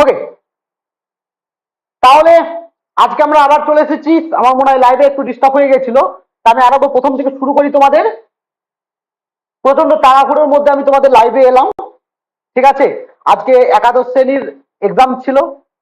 ওকে তাহলে আজকে আমরা আবার চলে এসেছি। আমার মনে হয় লাইভে একটু ডিস্টার্ব হয়ে গেছিল। আমি আরও প্রথম থেকে শুরু করি তোমাদের। প্রচণ্ড তাড়াহুড়োর মধ্যে আমি তোমাদের লাইভে এলাম। ঠিক আছে? আজকে একাদশ শ্রেণির এক্সাম ছিল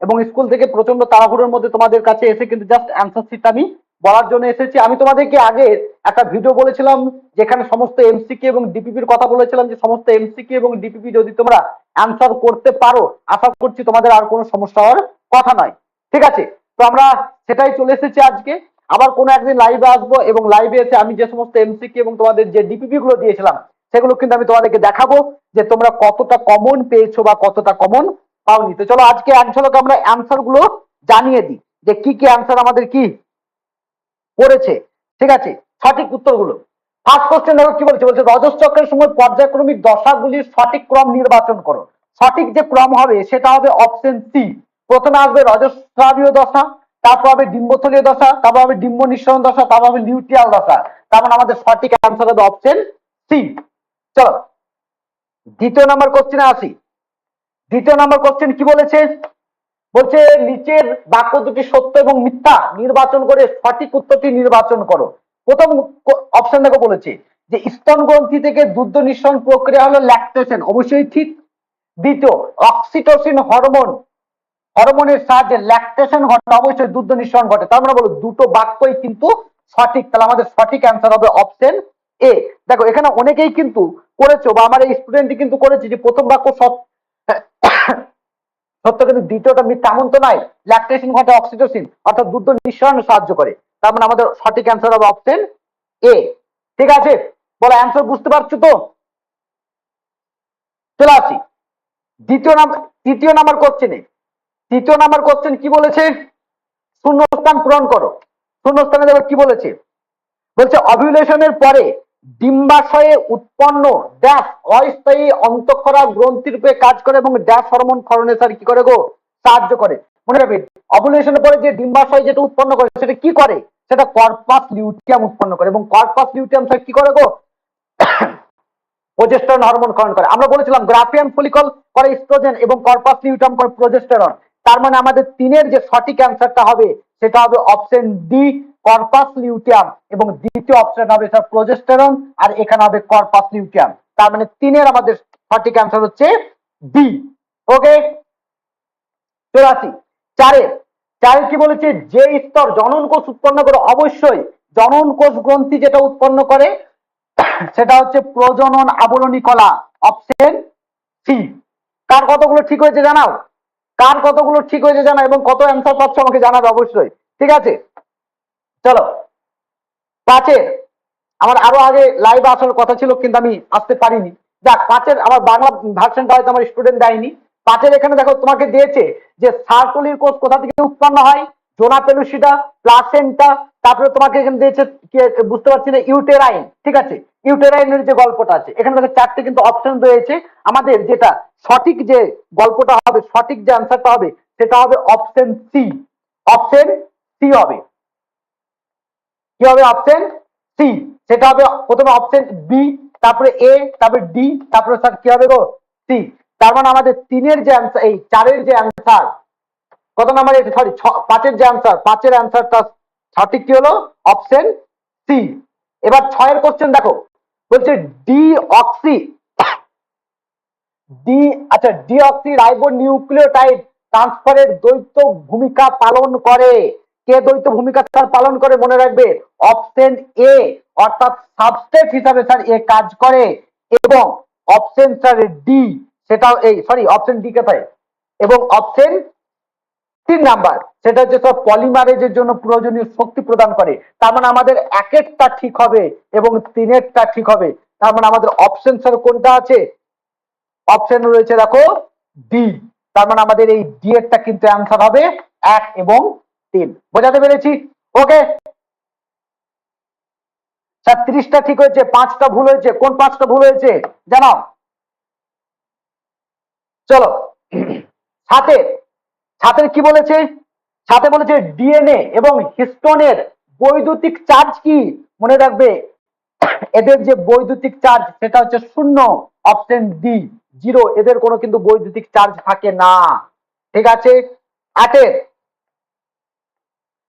এবং স্কুল থেকে প্রচণ্ড তাড়াহুড়োর মধ্যে তোমাদের কাছে এসে কিন্তু জাস্ট অ্যান্সার শিটটা আমি বলার জন্য এসেছি। আমি তোমাদেরকে আগে একটা ভিডিও বলেছিলাম, যেখানে সমস্ত এমসিকি এবং ডিপিপির কথা বলেছিলাম যে সমস্ত এমসিকি এবং ডিপিপি যদি তোমরা অ্যান্সার করতে পারো, আশা করছি তোমাদের আর কোনো সমস্যা হওয়ার কথা নয়। ঠিক আছে? তো আমরা সেটাই চলে এসেছি আজকে। আবার কোনো একদিন লাইভে আসব এবং লাইভে এসে আমি যে সমস্ত এমসিকি এবং তোমাদের যে ডিপিপি গুলো দিয়েছিলাম, সেগুলো কিন্তু আমি তোমাদেরকে দেখাবো যে তোমরা কতটা কমন পেয়েছ বা কতটা কমন পাওনি। তো চলো আজকে এক আমরা অ্যান্সারগুলো জানিয়ে দিই, যে কি কি অ্যান্সার আমাদের কি করেছে। ঠিক আছে? সঠিক উত্তরগুলো। ফার্স্ট কোশ্চেন দেখো কি বলছে? বলছে রজস চক্রের সময় পর্যায়ক্রমিক দশাগুলির সঠিক ক্রম নির্বাচন করো। সঠিক যে ক্রম হবে, সেটা হবে অপশন সি প্রথমে আসবে রজস্রাবীয় দশা, তারপর হবে ডিম্বথলীয় দশা, তারপর হবে ডিম্ব নিঃসরণ দশা, তারপর হবে লিউটিয়াল দশা। তার মানে আমাদের সঠিক অ্যান্সার হবে অপশন সি চলো। দ্বিতীয় নাম্বার কোশ্চেনে আসি। দ্বিতীয় নাম্বার কোশ্চেন কি বলেছে? বলছে নিচের বাক্য দুটি সত্য এবং মিথ্যা। নির্বাচন করে সঠিক উত্তরটি নির্বাচন করো। প্রথম অপশন দেখো বলেছে যে স্তন গ্রন্থি থেকে দুধ নিঃসরণ প্রক্রিয়া হলো ল্যাকটেশন অবশ্যই ঠিক। দ্বিতীয় অক্সিটোসিন হরমোন হরমোনের সাহায্যে ল্যাকটেশন ঘটে, অবশ্যই দুধ নিঃসরণ ঘটে। তার মানে বলো দুটো বাক্যই কিন্তু সঠিক। তাহলে আমাদের সঠিক অ্যান্সার হবে অপশন এ দেখো, এখানে অনেকেই কিন্তু করেছ, বা আমার এই স্টুডেন্টই কিন্তু করেছে যে প্রথম বাক্য সৎ- সত্য, কিন্তু দ্বিতীয়টা মিথ্যা এমন তো নয় ল্যাকটেশন ঘটে অক্সিটোসিন অর্থাৎ দুধ নিঃসরণে সাহায্য করে। তার মানে আমাদের সঠিক অ্যান্সার হবে অপশন এ ঠিক আছে? বলো অ্যান্সার বুঝতে পারছ তো? চলে আসি। দ্বিতীয় নাম্বার তৃতীয় নাম্বার কোশ্চেনে তৃতীয় নাম্বার কোশ্চেন কি বলেছে? শূন্যস্থান পূরণ করো। শূন্যস্থানে দেখো কি বলেছে? বলছে অভিলেশনের পরে ডিম্বাশয়ে উৎপন্ন ড্যাশ অস্থায়ী অন্তঃক্ষরা গ্রন্থি রূপে কাজ করে এবং ড্যাশ হরমোন ক্ষরণে স্যার কি করে গো? সাহায্য করে। মনে রাখবে অভিলেশনের পরে যে ডিম্বাশয় যেটা উৎপন্ন করে, সেটা কি করে? সেটা কর্পাস লিউটিয়াম উৎপন্ন করে এবং কর্পাস লিউটিয়াম স্যার কি করে গো? প্রজেস্টেরন হরমোন ক্ষরণ করে। আমরা বলেছিলাম গ্রাফিয়াম ফলিকল করে ইস্ট্রোজেন এবং কর্পাস লিউটাম করে প্রজেস্টেরন তার মানে আমাদের তিনের যে সঠিক অ্যান্সারটা হবে, সেটা হবে অপশন ডি, কর্পাস লিউটিয়াম, এবং দ্বিতীয় অপশন হবে স্যার প্রজেস্টেরন, আর এখানে হবে কর্পাস লিউটিয়াম। তার মানে তিনের আমাদের সঠিক অ্যান্সার হচ্ছে ডি। ওকে? আসি। চারের। চারের কি বলেছে? যে স্তর জনন কোষ উৎপন্ন করে, অবশ্যই জনন কোষ গ্রন্থি যেটা উৎপন্ন করে, সেটা হচ্ছে প্রজনন আবরণী কলা, অপশন সি। কার কতগুলো ঠিক হয়েছে জানাও? কার কতগুলো ঠিক হয়েছে জানা এবং কত অ্যান্সার পাচ্ছ আমাকে জানাবে অবশ্যই। ঠিক আছে? চলো। পাঁচের আমার আরও আগে লাইভ আসার কথা ছিল কিন্তু আমি আসতে পারিনি। যাক, পাঁচের আমার বাংলা ভার্সনটা হয়তো আমার স্টুডেন্ট দেয়নি। পাঁচের এখানে দেখো তোমাকে দিয়েছে যে সার্কুলির কোষ কোথা থেকে উৎপন্ন হয়? জোনা পেলুসিডা প্লাসেন্টা, তারপরে তোমাকে এখানে দিয়েছে বুঝতে পারছি না, ইউটেরাইন, ঠিক আছে? ইউটেরাইনের যে গল্পটা আছে, এখানে দেখো চারটে কিন্তু অপশন রয়েছে। আমাদের যেটা সঠিক যে গল্পটা হবে, সঠিক যে অ্যান্সারটা হবে, সেটা হবে অপশন সি অপশন সি হবে। কি হবে অপশন সি সেটা হবে প্রথমে অপশন বি তারপরে এ তারপরে ডি তারপরে স্যার কি হবে গো? সি তার মানে আমাদের তিনের যে অ্যান্সার এই চারের যে অ্যান্সার কত নাম্বার সরি পাঁচের যে অ্যান্সার পাঁচের অ্যান্সারটা সঠিক কি হলো? অপশন সি এবার ছয়ের কোশ্চেন দেখো। বলছে ডি অক্সি ডি আচ্ছা ডিঅক্সি রাইবো নিউক্লিওটাইড ট্রান্সফারের দ্বৈত ভূমিকা পালন করে। কে দ্বৈত ভূমিকা স্যার পালন করে মনে রাখবে? অপশন এ অর্থাৎ সাবস্টেট হিসাবে স্যার এ কাজ করে এবং অপশন স্যার ডি সেটাও এই সরি অপশন ডি কোথায় এবং অপশন তিন নাম্বার, সেটা হচ্ছে সব পলিমারেজের জন্য প্রয়োজনীয় শক্তি প্রদান করে। তার মানে আমাদের এক একটা ঠিক হবে এবং তিনেরটা ঠিক হবে। তার মানে আমাদের অপশন স্যার কোনটা আছে? অপশন রয়েছে দেখো ডি তার মানে আমাদের এই ডি এরটা কিন্তু অ্যান্সার হবে এক এবং তিন। বোঝাতে পেরেছি? ওকে স্যার, ত্রিশটা ঠিক হয়েছে, পাঁচটা ভুল হয়েছে। কোন পাঁচটা ভুল হয়েছে? জানাও। চলো। সাথে সাথে কি বলেছে? সাথে বলেছে ডিএনএ এবং হিস্টোনের বৈদ্যুতিক চার্জ কি? মনে রাখবে, এদের যে বৈদ্যুতিক চার্জ সেটা হচ্ছে শূন্য, অপশন ডি, জিরো। এদের কোনো কিন্তু বৈদ্যুতিক চার্জ থাকে না। ঠিক আছে? আটের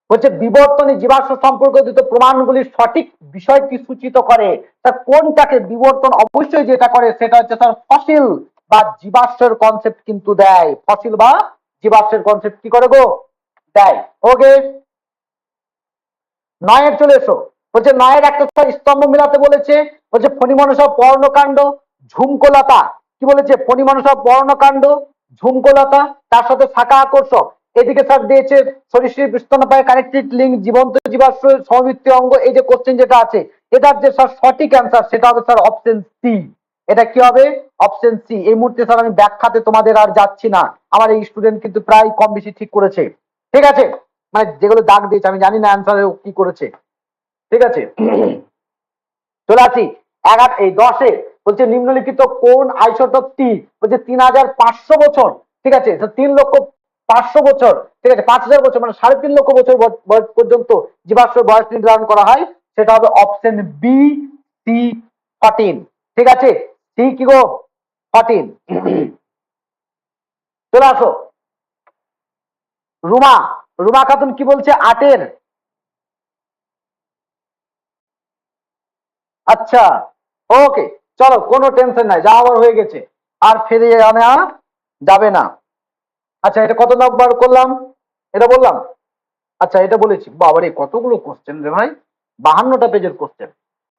হচ্ছে বিবর্তনে জীবাশ্ম সম্পর্কিত প্রমাণগুলির সঠিক বিষয়টি সূচিত করে। তা কোনটাকে বিবর্তন অবশ্যই যেটা করে, সেটা হচ্ছে তার ফসিল বা জীবাশ্মের কনসেপ্ট কিন্তু দেয়। ফসিল বা জীবাশ্মের কনসেপ্ট কি করে গো? দেয়। ওকে নয়ের চলে এসো। বলছে, নয়ের একটা স্তম্ভ মিলাতে বলেছে, বলছে, ফণিমনসা পর্ণকাণ্ড ঝুমকোলতা। কি বলেছে? ফণিমনসা পর্ণকাণ্ড ঝুমকোলতা, তার সাথে শাখা আকর্ষক। এদিকে স্যার দিয়েছে সরিষির স্তনপায় কানেক্টেড লিঙ্ক জীবন্ত জীবাশ্ম সমবৃত্তি অঙ্গ, এই যে কোশ্চেন যেটা আছে, এটার যে স্যার সঠিক অ্যান্সার সেটা হবে স্যার অপশন সি এটা কি হবে? অপশন সি এই মুহূর্তে স্যার আমি ব্যাখ্যাতে তোমাদের আর যাচ্ছি না। আমার এই স্টুডেন্ট কিন্তু প্রায় কম বেশি ঠিক করেছে। ঠিক আছে? মানে যেগুলো দাগ দিয়েছে, আমি জানি না অ্যান্সারে কি করেছে। ঠিক আছে? চলে আসি। এগারো এই দশে বলছে, নিম্নলিখিত কোন আইসোটপটি বলছে, তিন হাজার পাঁচশো বছর। ঠিক আছে? তিন লক্ষ পাঁচশো বছর। ঠিক আছে? পাঁচ হাজার বছর মানে সাড়ে তিন লক্ষ বছর বয়স পর্যন্ত জীবাশ্মের বয়স নির্ধারণ করা হয়। সেটা হবে অপশন বি সি ফর্টিন ঠিক আছে? সি গো? ফর্টিন চলে আসো। রুমা রুমা খাতুন কি বলছে? আটের। আচ্ছা ওকে, চলো, কোনো টেনশন নাই হয়ে গেছে। আর যাবে না। আচ্ছা এটা কত নম্বর করলাম? এটা বললাম? আচ্ছা এটা বলেছি। বাবারে, কতগুলো কোশ্চেন রে ভাই। বাহান্নটা পেজের কোশ্চেন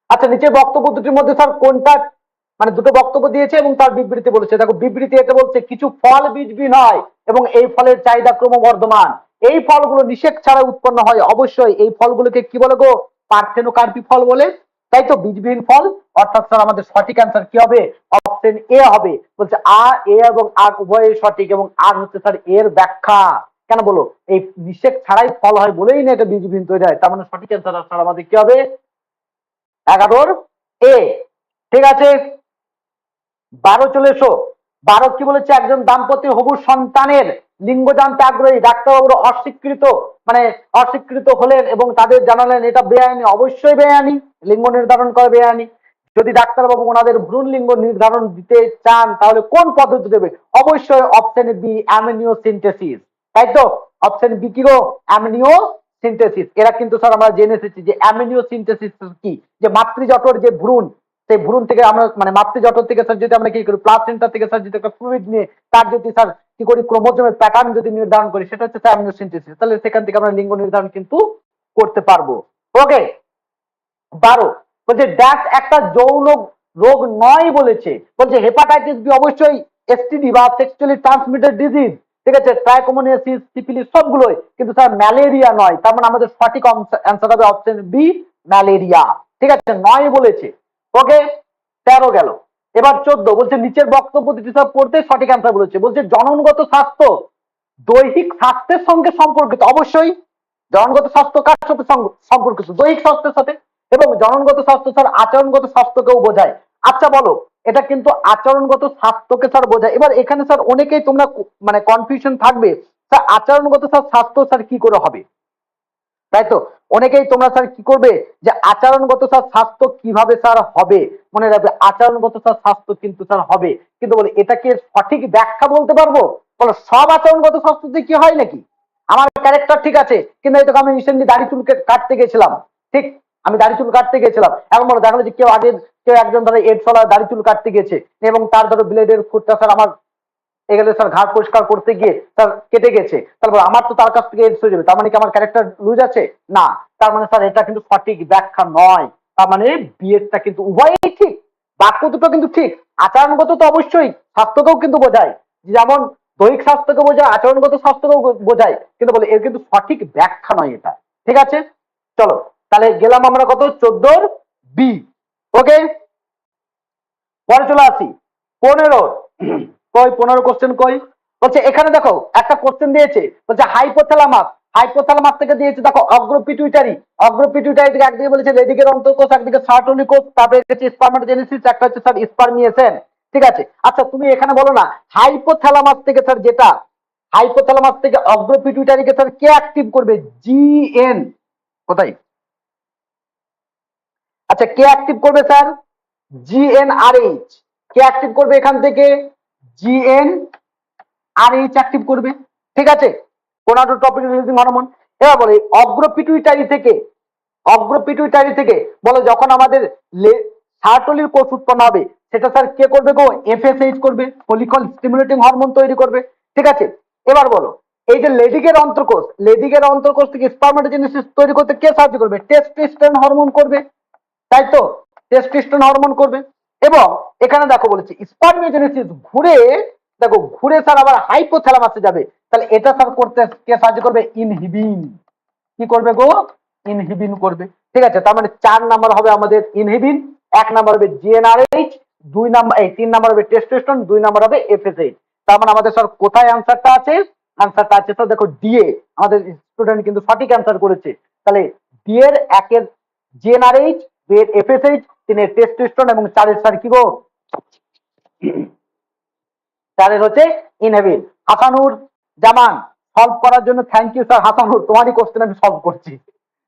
আচ্ছা নিচে বক্তব্য দুটির মধ্যে স্যার কোনটা মানে দুটো বক্তব্য দিয়েছে এবং তার বিবৃতি বলেছে। দেখো, বিবৃতি এটা বলছে, কিছু ফল বীজবিহীন হয় এবং এই ফলের চাহিদা ক্রমবর্ধমান। এই ফলগুলো নিষেক ছাড়া উৎপন্ন হয়। অবশ্যই এই ফলগুলোকে কি বলে গো? পার্থেনোকার্পি ফল বলে। তাই তো বীজবিহীন ফল। অর্থাৎ স্যার, আমাদের সঠিক অ্যান্সার কি হবে? অপশন এ হবে। বলছে, আ, এ এবং আর উভয়ই সঠিক এবং আর হচ্ছে স্যার, এর ব্যাখ্যা। কেন বলো? এই নিষেক ছাড়াই ফল হয় বলেই না এটা বীজবিহীন তৈরি হয়। তার মানে সঠিক অ্যান্সার স্যার, আমাদের কি হবে? এগারোর এ। ঠিক আছে? বারো চলে এসো। বারো কি বলেছে? একজন দাম্পত্য হবু সন্তানের লিঙ্গ জানতে আগ্রহী ডাক্তারবাবুর অস্বীকৃত মানে অস্বীকৃত হলেন এবং তাদের জানালেন, এটা বেআইনি। অবশ্যই বেআইনি। লিঙ্গ নির্ধারণ করা বেআইনি। যদি ডাক্তারবাবু ওনাদের ভ্রূণ লিঙ্গ নির্ধারণ দিতে চান, তাহলে কোন পদ্ধতি দেবে? অবশ্যই অপশন বি অ্যামিনিও সিনথেসিস তাই তো? অপশন বি কি গো? অ্যামিনিও সিনথেসিস এরা কিন্তু স্যার আমরা জেনে এসেছি যে অ্যামিনিও সিনথেসিস কি? যে মাতৃজঠর যে ভ্রূণ সেই ভ্রূণ থেকে আমরা মানে মাতৃজঠর থেকে স্যার যদি আমরা কি করি প্লাসেন্টা থেকে স্যার যদি একটা ফ্লুইড নিয়ে, তার যদি স্যার কি করি, ক্রোমোজোমের প্যাটার্ন যদি নির্ধারণ করি, সেটা হচ্ছে অ্যামিনো সিনথেসিস তাহলে সেখান থেকে আমরা লিঙ্গ নির্ধারণ কিন্তু করতে পারব। ওকে বারো, বলছে ড্যাশ একটা যৌন রোগ নয় বলেছে। বলছে হেপাটাইটিস বি অবশ্যই এসটিডি বা সেক্সুয়ালি ট্রান্সমিটেড ডিজিজ ঠিক আছে? ট্রাইকোমোনিয়াসিস সিফিলিস সবগুলোই। কিন্তু স্যার ম্যালেরিয়া নয়। তার মানে আমাদের সঠিক অ্যান্সার হবে অপশন বি ম্যালেরিয়া ঠিক আছে? নয় বলেছে। ওকে তেরো গেল। এবার চোদ্দ, বলছে নিচের বক্তব্য দুটি সব পড়তে সঠিক অ্যান্সার বলেছে। বলছে জননগত স্বাস্থ্য, দৈহিক স্বাস্থ্যের সঙ্গে সম্পর্কিত। অবশ্যই জনগত স্বাস্থ্য কার সাথে সম্পর্কিত? দৈহিক স্বাস্থ্যের সাথে। এবং জননগত স্বাস্থ্য স্যার আচরণগত স্বাস্থ্যকেও বোঝায়। আচ্ছা বলো, এটা কিন্তু আচরণগত স্বাস্থ্যকে স্যার বোঝায়। এবার এখানে স্যার অনেকেই তোমরা মানে কনফিউশন থাকবে। স্যার আচরণগত স্যার স্বাস্থ্য স্যার কি করে হবে? তাই তো? অনেকেই তোমরা স্যার কি করবে? যে আচরণগত স্যার স্বাস্থ্য কীভাবে স্যার হবে? মনে রাখবে, আচরণগত স্যার স্বাস্থ্য কিন্তু স্যার হবে। কিন্তু বলে এটাকে সঠিক ব্যাখ্যা বলতে পারব? বলো, সব আচরণগত স্বাস্থ্যতে কি হয় নাকি? আমার ক্যারেক্টার ঠিক আছে, কিন্তু এই তো আমি রিসেন্টলি দাড়ি চুল কাটতে গেছিলাম। ঠিক? আমি দাড়ি চুল কাটতে গেছিলাম। এখন বলো, দেখা যে কেউ আগে কেউ একজন ধরো এড সলা দাড়ি চুল কাটতে গেছে। এবং তার ধরো ব্লেডের ফুটটা স্যার আমার এগুলো স্যার ঘাট পরিষ্কার করতে গিয়ে স্যার কেটে গেছে। তারপর আমার তো তার কাছ থেকে এডস হয়ে যাবে। তার মানে কি আমার ক্যারেক্টার লুজ আছে? না। তার মানে স্যার এটা কিন্তু সঠিক ব্যাখ্যা নয়। তার মানে বিয়েরটা কিন্তু উভয়ই ঠিক। বাক্য দুটো কিন্তু ঠিক। আচরণগত তো অবশ্যই স্বাস্থ্যকেও কিন্তু বোঝায়। যেমন দৈহিক স্বাস্থ্যকে বোঝায়, আচরণগত স্বাস্থ্যকেও বোঝায়। কিন্তু বলে এর কিন্তু সঠিক ব্যাখ্যা নয় এটা। ঠিক আছে? চলো। তাহলে গেলাম আমরা কত? চোদ্দোর বি ওকে পরে চলে আসি। পনেরো। কই পনেরো কোশ্চেন কই বলছে, এখানে দেখো, একটা কোশ্চেন দিয়েছে। বলছে হাইপোথ্যালামাস হাইপোথ্যালামাস থেকে দিয়েছে, দেখো অগ্রপিটুইটারি অগ্রপিটুইটারি থেকে একদিকে বলেছে লেডিকের অন্তর্কোষ একদিকে সার্টলি কোষ তারপরে হচ্ছে স্পার্মাটোজেনেসিস একটা হচ্ছে স্যার স্পার্মিয়েশন ঠিক আছে? আচ্ছা তুমি এখানে বলো না হাইপোথ্যালামাস থেকে স্যার যেটা হাইপোথ্যালামাস থেকে অগ্রপিটুইটারিকে স্যার কে অ্যাক্টিভ করবে? জিএন কোথায়? আচ্ছা কে অ্যাক্টিভ করবে স্যার জিএনআরএইচ কে অ্যাক্টিভ করবে এখান থেকে? জিএন আর এইচ অ্যাক্টিভ করবে, ঠিক আছে? গোনাডোট্রপিক রিলিজিং হরমোন এবার বলে অগ্র পিটুইটারি থেকে, অগ্র পিটুইটারি থেকে, বলো যখন আমাদের সার্টলির কোষ উৎপন্ন হবে, সেটা স্যার কে করবে গো? এফএসএইচ করবে ফলিকল স্টিমুলেটিং হরমোন তৈরি করবে, ঠিক আছে? এবার বলো, এই যে লেডিকের অন্তর্কোষ লেডিকের অন্তর্কোষ থেকে স্পার্মাটোজেনেসিস তৈরি করতে কে সাহায্য করবে? টেস্টোস্টেরন হরমোন করবে, তাই তো? টেস্টোস্টেরন হরমোন করবে এবং এখানে দেখো বলেছি স্পার্মিওজেনেসিস ঘুরে, দেখো, ঘুরে স্যার আবার হাইপোথ্যালামাসে যাবে। তাহলে এটা স্যার করতে কে সাহায্য করবে? ইনহিবিন কি করবে গো? ইনহিবিন করবে। ঠিক আছে, তার মানে চার নাম্বার হবে আমাদের ইনহিবিন এক নাম্বার হবে জিএনআরএইচ দুই নাম্বার এই তিন নাম্বার হবে টেস্টোস্টেরন দুই নাম্বার হবে এফএসএইচ তার মানে আমাদের স্যার কোথায় অ্যান্সারটা আছে? অ্যান্সারটা আছে স্যার দেখো ডিএ আমাদের স্টুডেন্ট কিন্তু সঠিক অ্যান্সার করেছে। তাহলে ডি এর একের জিএনআরএইচ দুই এর এফএসএইচ তিনের টেস্টোস্টেরন এবং চারের স্যার কি গো? চারের হচ্ছে ইনহেবিন হাসানুর জামান সলভ করার জন্য থ্যাংক ইউ স্যার হাসানুর, তোমারই কোশ্চেন আমি সলভ করছি।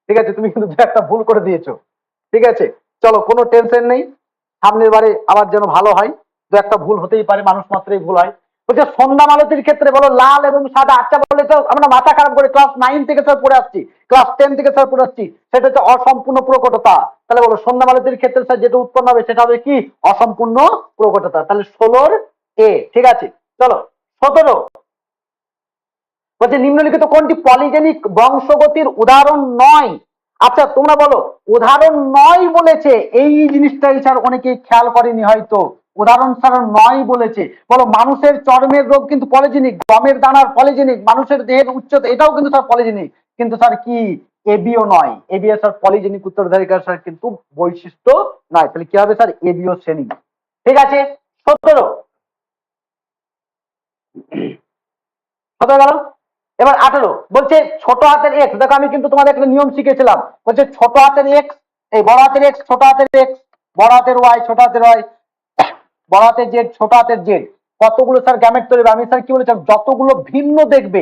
ঠিক আছে, তুমি কিন্তু একটা ভুল করে দিয়েছ। ঠিক আছে, চলো কোনো টেনশন নেই। সামনের বারে আবার যেন ভালো হয়, দু একটা ভুল হতেই পারে, মানুষ মাত্রই ভুল হয়। বলছে, সন্ধ্যা মালতির ক্ষেত্রে বলো, লাল এবং সাদা আচ্ছা বলে তো আমরা মাথা খারাপ করে ক্লাস নাইন থেকে স্যার পড়ে আসছি ক্লাস টেন থেকে স্যার পড়ে আসছি, সেটা হচ্ছে অসম্পূর্ণ প্রকটতা। তাহলে বলো, সন্ধ্যা মালতির ক্ষেত্রে স্যার যেটা উৎপন্ন হবে, সেটা হবে কি? অসম্পূর্ণ প্রকটতা। তাহলে ষোলোর এ, ঠিক আছে? চলো, সতেরো। বলছে, নিম্নলিখিত কোনটি পলিজেনিক বংশগতির উদাহরণ নয়? আচ্ছা তোমরা বলো, উদাহরণ নয় বলেছে, এই জিনিসটাই স্যার অনেকে খেয়াল করেনি হয়তো। উদাহরণ স্যার নয় বলেছে। বলো, মানুষের চর্মের রোগ কিন্তু পলিজেনিক, গমের দানার পলিজেনিক, মানুষের দেহের উচ্চতা, এটাও কিন্তু স্যার পলিজেনিক। কিন্তু স্যার কি? এবিও নয়। এবিও স্যার পলিজেনিক উত্তরাধিকার স্যার কিন্তু বৈশিষ্ট্য নয়। তাহলে কি হবে স্যার? এবিও শ্রেণি। ঠিক আছে? সতেরো। গেল? এবার আঠেরো। বলছে ছোট হাতের এক্স দেখো আমি কিন্তু তোমাদের একটা নিয়ম শিখেছিলাম। বলছে ছোট হাতের এক্স এই বড় হাতের এক্স ছোট হাতের এক্স বড় হাতের ওয়াই ছোট হাতের ওয়াই বড় জেড ছোট হাতের জেড কতগুলো স্যার গ্যামেট তৈরি? আমি স্যার কি বলেছিলাম যতগুলো ভিন্ন দেখবে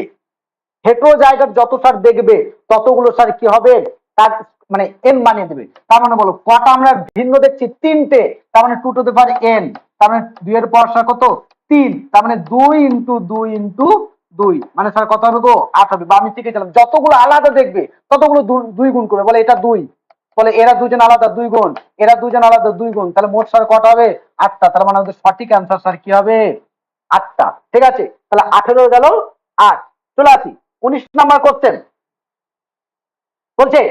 হেটো জায়গার যত স্যার দেখবে, ততগুলো স্যার কি হবে? তার মানে এন বানিয়ে দেবে। তার মানে বলো, কটা আমরা ভিন্ন দেখছি? তিনটে। তার মানে টু টু দি এন তার মানে দুই এর পর স্যার কত? তিন। তার মানে দুই ইন্টু দুই ইন্টু দুই। মানে স্যার কত হবে গো? আট হবে। বা আমি শিখেছিলাম, যতগুলো আলাদা দেখবে, ততগুলো দুই গুণ করবে। বলে এটা দুই। বলে এরা দুজন আলাদা, দুই গুণ এরা দুজন আলাদা, দুই গুণ তাহলে মোট সার কটা হবে? আটটা। তার মানে আমাদের সঠিক অ্যান্সার স্যার কি হবে? আটটা। ঠিক আছে? তাহলে আঠেরো গেল আট। চলে আসি। উনিশ নাম্বার কোশ্চেন বলছে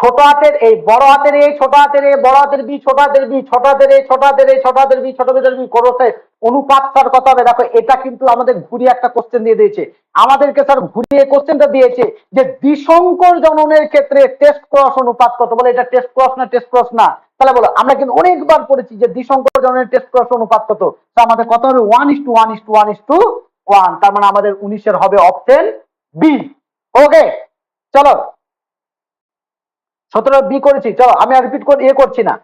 ছোট হাতের এই, বড় হাতের এই, ছোট হাতের এ বড় হাতের বি, ছোট হাতের বি, ছোট হাতের এ ছোট হাতের এ ছোট হাতের বি, ছোট হাতের বি করতে অনুপাত স্যার কত হবে। দেখো, এটা কিন্তু আমাদের ঘুরিয়ে একটা কোশ্চেন দিয়ে দিয়েছে। আমাদেরকে স্যার ঘুরিয়ে কোশ্চেনটা দিয়েছে যে দ্বিসংকর জননের ক্ষেত্রে টেস্ট ক্রস অনুপাত কত? বলে, এটা টেস্ট ক্রস না টেস্ট ক্রস না। তাহলে বলো, আমরা কিন্তু অনেকবার পড়েছি যে দ্বিসংকর জননের টেস্ট ক্রস অনুপাত কত? তো আমাদের কত হবে? One is to one is to one is to one তার মানে আমাদের উনিশের হবে অপশন বি ওকে চলো। সতেরো বি করেছি, চলো, আমি আর রিপিট করে ইয়ে করছি না।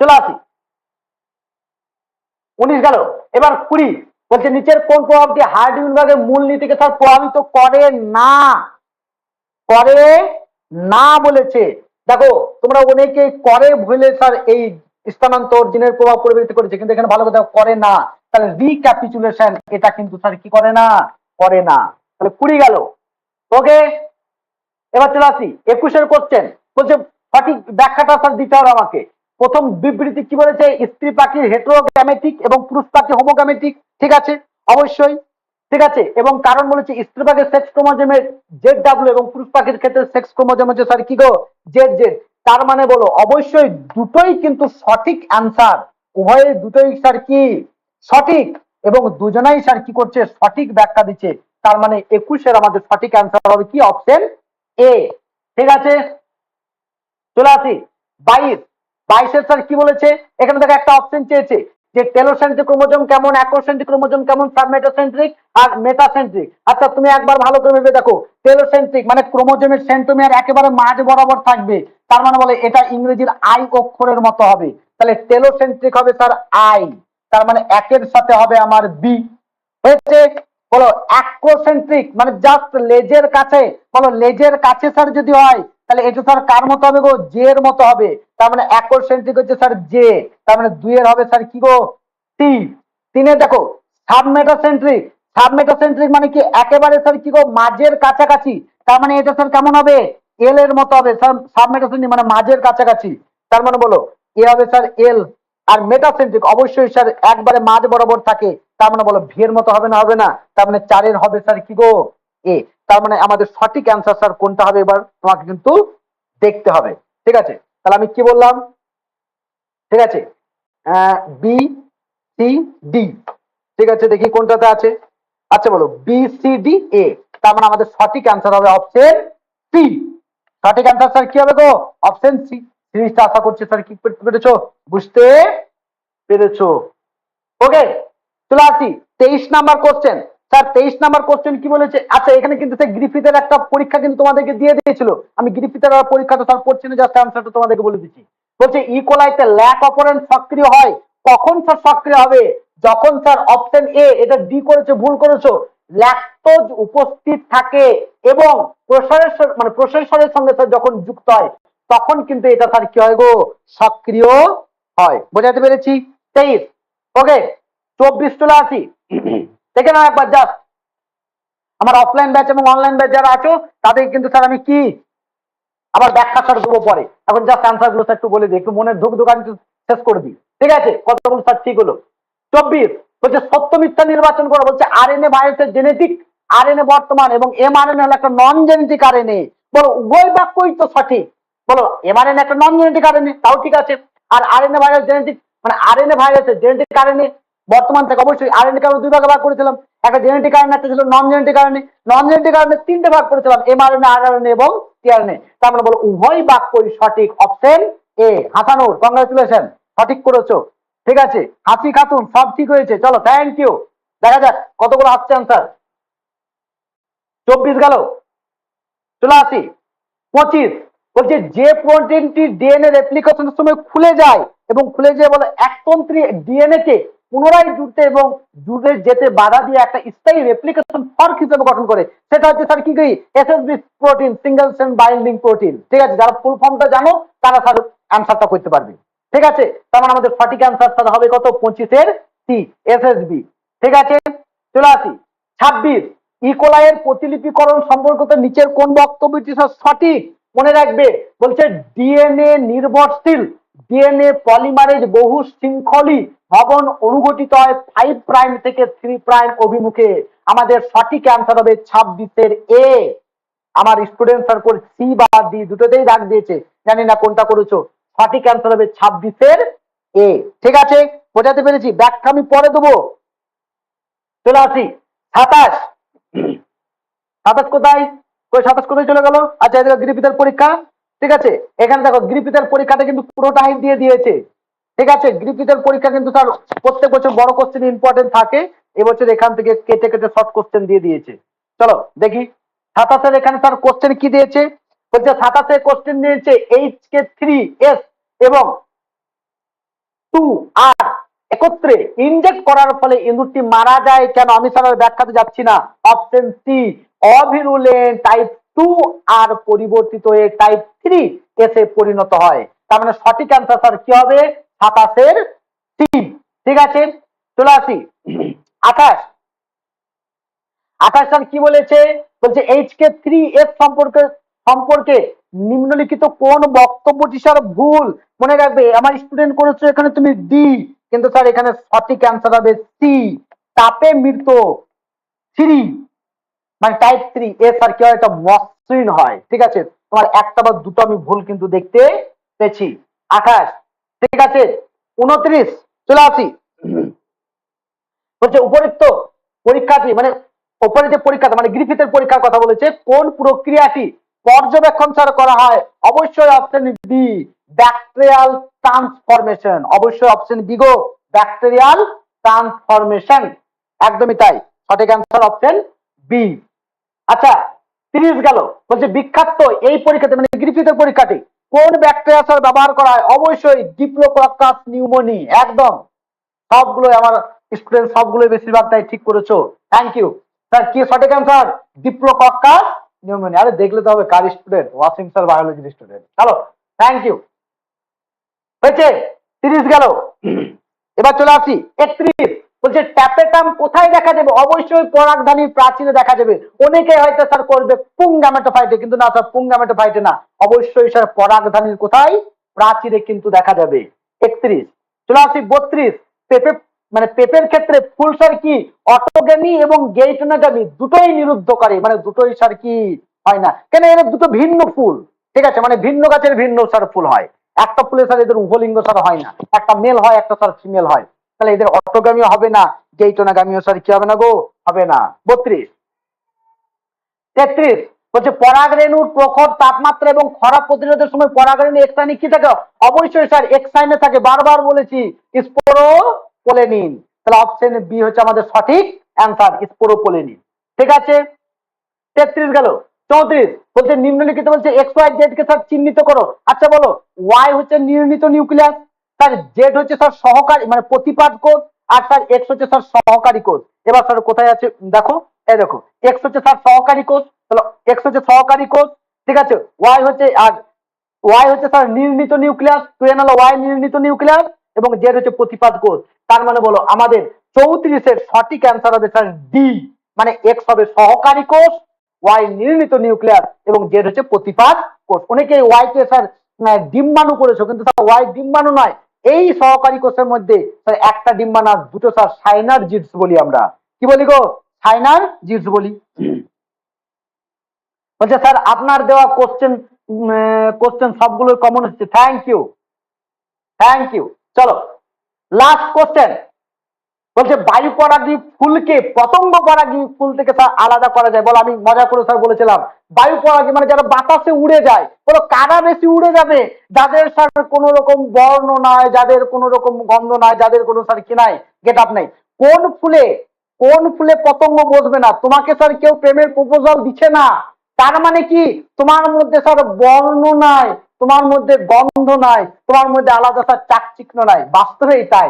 চলে আসি। উনিশ গেল। এবার কুড়ি। বলছে, নিচের কোন প্রভাবটি হার্ড বিভাগের মূলনীতিকে স্যার প্রভাবিত করে না? করে না বলেছে। দেখো, তোমরা অনেকে করে ভুলে স্যার এই স্থানান্তর জিনের প্রভাব পরিবর্তিত করেছে, কিন্তু এখানে ভালো কথা করে না। তাহলে রিক্যাপিচুলেশন এটা কিন্তু স্যার কি করে না? করে না। তাহলে কুড়ি গেল। ওকে এবার চলে আসি, একুশের কোশ্চেন বলছে, সঠিক ব্যাখ্যাটা স্যার দিতে হবে আমাকে। প্রথম বিবৃতি কি বলেছে? স্ত্রী পাখির হেট্রোগ্যামেটিক এবং পুরুষ পাখি হোমোগ্যামেটিক ঠিক আছে? অবশ্যই, ঠিক আছে? এবং কারণ বলেছে, স্ত্রী পাখির সেক্স ক্রোমোজোমের জেড ডাব্লিউ এবং পুরুষ পাখির ক্ষেত্রে সেক্স ক্রোমোজোম হচ্ছে স্যার কি গো? জেড জেড তার মানে বলো, অবশ্যই দুটোই কিন্তু সঠিক অ্যান্সার উভয়ের দুটোই স্যার কি? সঠিক। এবং দুজনাই স্যার কি করছে? সঠিক ব্যাখ্যা দিচ্ছে। তার মানে একুশের আমাদের সঠিক অ্যান্সার হবে কি? অপশন এ ঠিক আছে? চলে আসি। বাইশ। বাইশের স্যার কি বলেছে? এখানে দেখো একটা অপশন চেয়েছে যে টেলোসেন্ট্রিক ক্রোমোজোম কেমন অ্যাকোসেন্ট্রিক ক্রোমোজোম কেমন সাবমেটাসেন্ট্রিক আর মেটাসেন্ট্রিক আচ্ছা তুমি একবার ভালো করে ভেবে দেখো। টেলোসেন্ট্রিক মানে ক্রোমোজোমের সেন্টোমিয়ার একেবারে মাঝ বরাবর থাকবে। তার মানে বলে এটা ইংরেজির আই অক্ষরের মতো হবে। তাহলে টেলোসেন্ট্রিক হবে স্যার আই তার মানে একের সাথে হবে আমার বি হয়েছে? বলো অ্যাক্রোসেন্ট্রিক মানে জাস্ট লেজের কাছে, বলো লেজের কাছে স্যার যদি হয়, তাহলে এটা স্যার কার মতো হবে গো? জে এর মতো হবে। তার মানে অ্যাক্রোসেন্ট্রিক হচ্ছে স্যার জে তার মানে দুই এর হবে স্যার কি গো? টি তিনে দেখো সাবমেটাসেন্ট্রিক সাবমেটাসেন্ট্রিক মানে কি? একেবারে স্যার কি গো? মাঝের কাছাকাছি। তার মানে এটা স্যার কেমন হবে? এল এর মতো হবে। স্যার সাবমেটাসেন্ট্রিক মানে মাঝের কাছাকাছি। তার মানে বলো, এ হবে স্যার এল আর মেটাসেন্ট্রিক অবশ্যই স্যার একবারে মাঝ বরাবর থাকে। তার মানে বলো ভি এর মতো হবে না হবে না। তার মানে চারের হবে স্যার কি গো? এ। তার মানে আমাদের সঠিক অ্যান্সার স্যার কোনটা হবে এবার? তোমাকে কিন্তু দেখতে হবে। ঠিক আছে? তাহলে আমি কি বললাম? ঠিক আছে? বি সি ডি ঠিক আছে? দেখি কোনটাতে আছে। আচ্ছা বলো বি সি ডি এ তার মানে আমাদের সঠিক অ্যান্সার হবে অপশন সি সঠিক অ্যান্সার স্যার কি হবে গো? অপশন সি সিরিজটা আশা করছি স্যার কি পেরেছ? বুঝতে পেরেছ? ওকে চলে আসি। তেইশ নাম্বার কোশ্চেন স্যার, তেইশ নাম্বার কোশ্চেন কি বলেছে? আচ্ছা এখানে কিন্তু স্যার গ্রিফিথের একটা পরীক্ষা কিন্তু তোমাদেরকে দিয়ে দিয়েছিল। আমি গ্রিফিথের আর পরীক্ষাটা স্যার পড়ছি না জাস্ট অ্যান্সারটা তোমাদেরকে বলে দিচ্ছি। বলছে ইকোলাইতে ল্যাক অপারেন্ট সক্রিয় হয়। কখন স্যার সক্রিয় হবে? যখন স্যার অপশন এ এটা ডি করেছে, ভুল করেছ ল্যাকটোজ উপস্থিত থাকে এবং প্রসারের মানে প্রসেসরের সঙ্গে স্যার যখন যুক্ত হয়, তখন কিন্তু এটা স্যার কি হয় গো? সক্রিয় হয়। বোঝাতে পেরেছি? তেইশ। ওকে চব্বিশ চলে আসি। দেখে নাও একবার জাস্ট আমার অফলাইন ব্যাচ এবং অনলাইন ব্যাচ যারা আছো, তাদের কিন্তু স্যার আমি কি? আবার ব্যাখ্যা স্যার দেবো পরে। এখন জাস্ট অ্যান্সারগুলো স্যার একটু বলে দিই, একটু মনের ধুক ধুকান শেষ করে দিই। ঠিক আছে? কতগুলো স্যার ঠিক হলো। চব্বিশ, বলছে সত্য মিথ্যা নির্বাচন করো, বলছে আর এন এ ভাইরাসের জেনেটিক আর এন এ বর্তমান এবং এম আর এন হলো একটা নন জেনেটিক আর এন এ বলো, উভয় বাক্যই তো সঠিক। বলো এম আর এন একটা নন জেনেটিক আর এন এ তাও ঠিক আছে। আর R N A virus genetic মানে আর এন এ ভাইরাসের জেনেটিক আর এন এ বর্তমান থেকে অবশ্যই আর এন এ কারণে দুই ভাগে ভাগ করেছিলাম। একটা জেনেটিক আর একটা ছিল নন জেনেটিক আর নন জেনেটিক আর তিনটে ভাগ করেছিলাম M R N R N এবং টি আর তার মানে বলো, উভয় বাক্যই সঠিক অপশন এ হাসানুর কংগ্রেচুলেশন সঠিক করেছ। ঠিক আছে, হাসি খাতুন, সব ঠিক হয়েছে। চলো থ্যাংক ইউ দেখা যাক, কতগুলো আসছে আনসার চব্বিশ গেল। চলে আসি। পঁচিশ। বলছে, যে প্রোটিনটি ডিএনএ রেপ্লিকেশনের সময় খুলে যায় এবং খুলে যেয়ে বলে একতন্ত্রী ডিএনএ কে পুনরায় জুড়তে এবং জুড়ে যেতে বাধা দিয়ে একটা স্থায়ী রেপ্লিকেশন ফর্ক হিসেবে গঠন করে, সেটা হচ্ছে স্যার কি কি SSB protein single cell binding protein ঠিক আছে, যারা ফুল ফর্মটা জানো, তারা স্যার অ্যান্সারটা করতে পারবে। ঠিক আছে? তার মানে আমাদের সঠিক অ্যান্সার স্যার হবে কত? পঁচিশের সি এসএসবি ঠিক আছে? চলে আসি। ছাব্বিশ, ইকোলাইয়ের প্রতিলিপিকরণ সম্পর্কিত নিচের কোন বক্তব্যটি স্যার সঠিক? মনে রাখবে, বলছে ডিএনএ নির্ভরশীল। ডিএনএ পলিমারেজ বহু শৃঙ্খলী ভবন অনুঘটিত হয় ফাইভ প্রাইম থেকে থ্রি প্রাইম অভিমুখে। আমাদের সঠিক অ্যান্সার হবে ছাব্বিশের এ আমার স্টুডেন্ট স্যার করে সি বা ডি দুটোতেই দাগ দিয়েছে। জানি না কোনটা করেছ। সঠিক অ্যান্সার হবে ছাব্বিশের এ ঠিক আছে? বোঝাতে পেরেছি? ব্যাখ্যা আমি পরে দেবো। চলে আসি। সাতাশ। সাতাশ কোথায়? ওই সাতাশ কোথায় চলে গেল? আচ্ছা এদের গ্রিপিতের পরীক্ষা। ঠিক আছে? এখানে দেখো গ্রিপিতের পরীক্ষাটা কিন্তু পুরোটাই দিয়ে দিয়েছে। ঠিক আছে? গ্রিপিতের পরীক্ষা কিন্তু তার প্রত্যেক বছর বড় কোশ্চেন ইম্পর্টেন্ট থাকে। এবছর এখান থেকে কেটে কেটে শর্ট কোশ্চেন দিয়ে দিয়েছে। চলো, দেখি। সাতাশের এখানে তার কোশ্চেন কি দিয়েছে? বলছে সাতাশে কোশ্চেন দিয়েছে এইচ কে থ্রি এস এবং টু আর একত্রে ইনজেক্ট করার ফলে ইঁদুরটি মারা যায় কেন? আমি স্যার ব্যাখ্যাতে যাচ্ছি না। অপশন সি অভিরুলেন টাইপ টু আর পরিবর্তিত হয়ে টাইপ থ্রি এসে পরিণত হয়। তার মানে সঠিক অ্যান্সার স্যার কি হবে? সাতাশের সি ঠিক আছে? চলে আসি। আঠাশ। আঠাশ স্যার কি বলেছে? বলছে এইচ কে থ্রি এস সম্পর্কে সম্পর্কে নিম্নলিখিত কোন বক্তব্যটি স্যার ভুল? মনে রাখবে, আমার স্টুডেন্ট করেছ এখানে তুমি ডি কিন্তু স্যার এখানে সঠিক অ্যান্সার হবে সি তাপে মৃত। থ্রি মানে টাইপ থ্রি এ স্যার কি হয় একটা মসৃণ হয়, ঠিক আছে? তোমার একটা বা দুটো আমি ভুল কিন্তু দেখতে পেয়েছি। আঠাশ ঠিক আছে? উনত্রিশ, চলে আসি। বলছে উপরিক্ত পরীক্ষাটি মানে উপরে যে পরীক্ষাটা মানে গ্রিফিথের পরীক্ষার কথা বলেছে, কোন প্রক্রিয়াটি পর্যবেক্ষণ স্যার করা হয়? অবশ্যই অপশন বি ব্যাকটেরিয়াল ট্রান্সফরমেশন অবশ্যই অপশন বি গো ব্যাকটেরিয়াল ট্রান্সফরমেশন একদমই তাই। সঠিক অ্যান্সার অপশন বি আচ্ছা তিরিশ গেল। বলছে, বিখ্যাত এই পরীক্ষাতে মানে গ্রিফিথের পরীক্ষাটি, কোন ব্যাকটেরিয়া স্যার ব্যবহার করা হয় অবশ্যই ডিপ্লোকক্কাস নিউমোনি, একদম। সবগুলো আমার স্টুডেন্ট সবগুলো বেশিরভাগ তাই ঠিক করেছ। থ্যাংক ইউ স্যার কি সঠিক অ্যান্সার ডিপ্লোকক্কাস নিউমোনি। আরে, দেখলে তো হবে কার স্টুডেন্ট ওয়াসিম স্যার বায়োলজির স্টুডেন্ট চলো থ্যাংক ইউ হয়েছে, তিরিশ গেল। এবার চলে আসি, একত্রিশ। বলছে ট্যাপেটাম কোথায় দেখা যাবে? অবশ্যই পরাগধানীর প্রাচীরে দেখা যাবে। অনেকে হয়তো স্যার করবে পুঙ্গামেটোফাইটে কিন্তু না স্যার পুঙ্গামেটোফাইটে না। অবশ্যই স্যার, পরাগধানীর কোথায়? প্রাচীরে কিন্তু দেখা যাবে। একত্রিশ, চলে আসি বত্রিশ। পেঁপে মানে পেঁপের ক্ষেত্রে ফুল সার কি? অটোগামী এবং গেইটনাগামী দুটোই নিরুদ্ধ করে মানে দুটোই সার কি? হয় না। কেন? এর দুটো ভিন্ন ফুল। ঠিক আছে? মানে ভিন্ন গাছের ভিন্ন সার ফুল হয়। একটা ফুলের সার এদের উভলিঙ্গ সার হয় না। একটা মেল হয়, একটা সার ফিমেল হয়। তাহলে এদের অটোগামী হবে না, গেইটনাগামীও সার কি হবে না গো? হবে না। বত্রিশ। তেত্রিশ। বলছে পরাগ রেণুর প্রখর তাপমাত্রা এবং খরা প্রতিরোধের সময় পরাগ রেণু এক্সাইনে কি থাকে? অবশ্যই স্যার এক্সাইনে থাকে। বারবার বলেছি স্পোরো পোলেনিন তাহলে অপশন বি হচ্ছে আমাদের সঠিক অ্যান্সার স্পোরো পোলেনিন ঠিক আছে? তেত্রিশ গেল। চৌত্রিশ। বলছে, নিম্নলিখিত বলছে এক্স ওয়াই জেড কে স্যার চিহ্নিত করো। আচ্ছা বলো ওয়াই হচ্ছে নির্ণীত নিউক্লিয়াস। স্যার জেড হচ্ছে স্যার সহকারী মানে প্রতিপাদ কোষ আর স্যার এক্স হচ্ছে স্যার সহকারী কোষ। এবার স্যার কোথায় আছে? দেখো এই দেখো এক্স হচ্ছে স্যার সহকারী কোষ তাহলে এক্স হচ্ছে সহকারী কোষ ঠিক আছে? ওয়াই হচ্ছে আর ওয়াই হচ্ছে স্যার নির্ণীত নিউক্লিয়াস টুয়েন হলো ওয়াই নির্ণীত নিউক্লিয়াস এবং জেড হচ্ছে প্রতিপাদ কোষ। তার মানে বলো আমাদের চৌত্রিশের সঠিক অ্যান্সার হবে স্যার ডি মানে এক্স হবে সহকারী কোষ ওয়াই নির্ণীত নিউক্লিয়াস এবং জেড হচ্ছে প্রতিপাদ কোষ। অনেকে ওয়াই কে স্যার আহ, ডিম্বাণু করেছ কিন্তু স্যার ওয়াই ডিম্বাণু নয়। এই সহকারী কোষের মধ্যে একটা ডিম্বানাস দুটো স্যার সাইনার জিটস বলি আমরা। কি বলি গো? সাইনার জিটস বলি। বলছে, স্যার, আপনার দেওয়া কোশ্চেন কোশ্চেন সবগুলোর কমন হচ্ছে। থ্যাংক ইউ থ্যাংক ইউ চলো লাস্ট কোশ্চেন বলছে, বায়ু পরাগী ফুলকে পতঙ্গ পরাগী ফুল থেকে স্যার আলাদা করা যায়। বলো আমি মজা করে স্যার বলেছিলাম, বায়ু পরাগী মানে যারা বাতাসে উড়ে যায় বলো কারা বেশি উড়ে যাবে, যাদের স্যার কোনো রকম বর্ণ নাই, যাদের কোনো রকম গন্ধ নাই, যাদের কোনো স্যার কি নাই গেট আপ নাই। কোন ফুলে কোন ফুলে পতঙ্গ বসবে না? তোমাকে স্যার কেউ প্রেমের প্রপোজাল দিচ্ছে না। তার মানে কি? তোমার মধ্যে স্যার বর্ণ নাই, তোমার মধ্যে গন্ধ নাই, তোমার মধ্যে আলাদা স্যার চাকচিক্য নাই। বাস্তবেই তাই।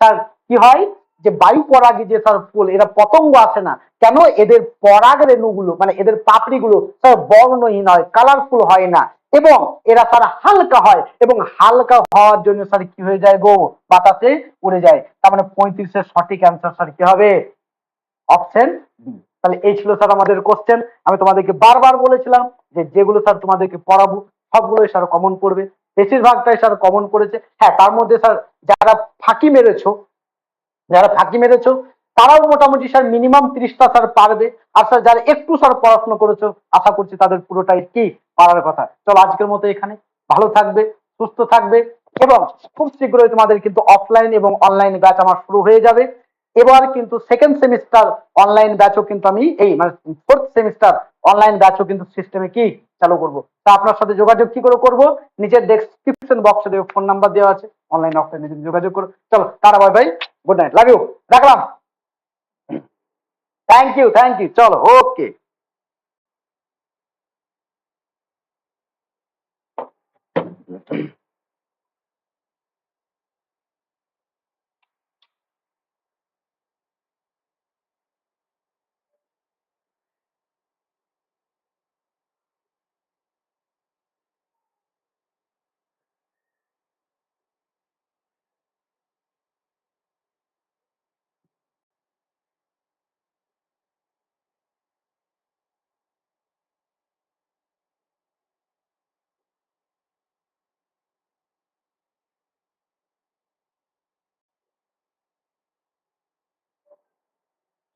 স্যার, কি হয়? যে বায়ু পরাগী যে স্যার ফুল, এরা পতঙ্গ আছে না, কেন এদের পরাগ রেণুগুলো মানে এদের পাপড়িগুলো স্যার বর্ণহীন হয় কালারফুল হয় না? এবং এরা স্যার হালকা হয়, এবং হালকা হওয়ার জন্য স্যার কি হয়ে যায় গো? বাতাসে উড়ে যায়। তার মানে পঁয়ত্রিশের সঠিক অ্যান্সার স্যার কি হবে? অপশন বি তাহলে এই ছিল স্যার আমাদের কোশ্চেন আমি তোমাদেরকে বারবার বলেছিলাম যে যেগুলো স্যার তোমাদেরকে পড়াবো, সবগুলোই স্যার কমন পড়বে বেশিরভাগটাই স্যার কমন পড়েছে হ্যাঁ তার মধ্যে স্যার যারা ফাঁকি মেরেছো যারা ফাঁকি মেরেছো, তারাও মোটামুটি স্যার মিনিমাম তিরিশটা স্যার পারবে। আর স্যার যারা একটু স্যার পড়াশোনা করেছ, আশা করছি তাদের পুরোটাই কি পারার কথা। চলো আজকের মতো এখানে। ভালো থাকবে, সুস্থ থাকবে এবং খুব শীঘ্রই তোমাদের কিন্তু অফলাইন এবং অনলাইন ব্যাচ আমার শুরু হয়ে যাবে। এবার কিন্তু সেকেন্ড সেমিস্টার অনলাইন ব্যাচও কিন্তু আমি এই মানে ফোর্থ সেমিস্টার অনলাইন ব্যাচও কিন্তু সিস্টেমে কি চালু করব। তা আপনার সাথে যোগাযোগ কি করে করব? নিচের ডেসক্রিপশন বক্সে দেবে ফোন নাম্বার দেওয়া আছে। অনলাইন অফলাইনে যোগাযোগ করো। চলো, তারা ভাই ভাই গুড নাইট লাভ ইউ রাখলাম। থ্যাংক ইউ থ্যাংক ইউ চলো ওকে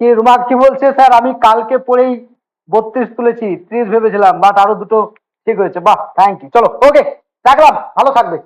কি রুমাক কি বলছে স্যার? আমি কালকে পরেই বত্রিশ তুলেছি, ত্রিশ ভেবেছিলাম বাট আরও দুটো ঠিক হয়েছে। বাহ থ্যাংক ইউ চলো ওকে রাখলাম, ভালো থাকবে।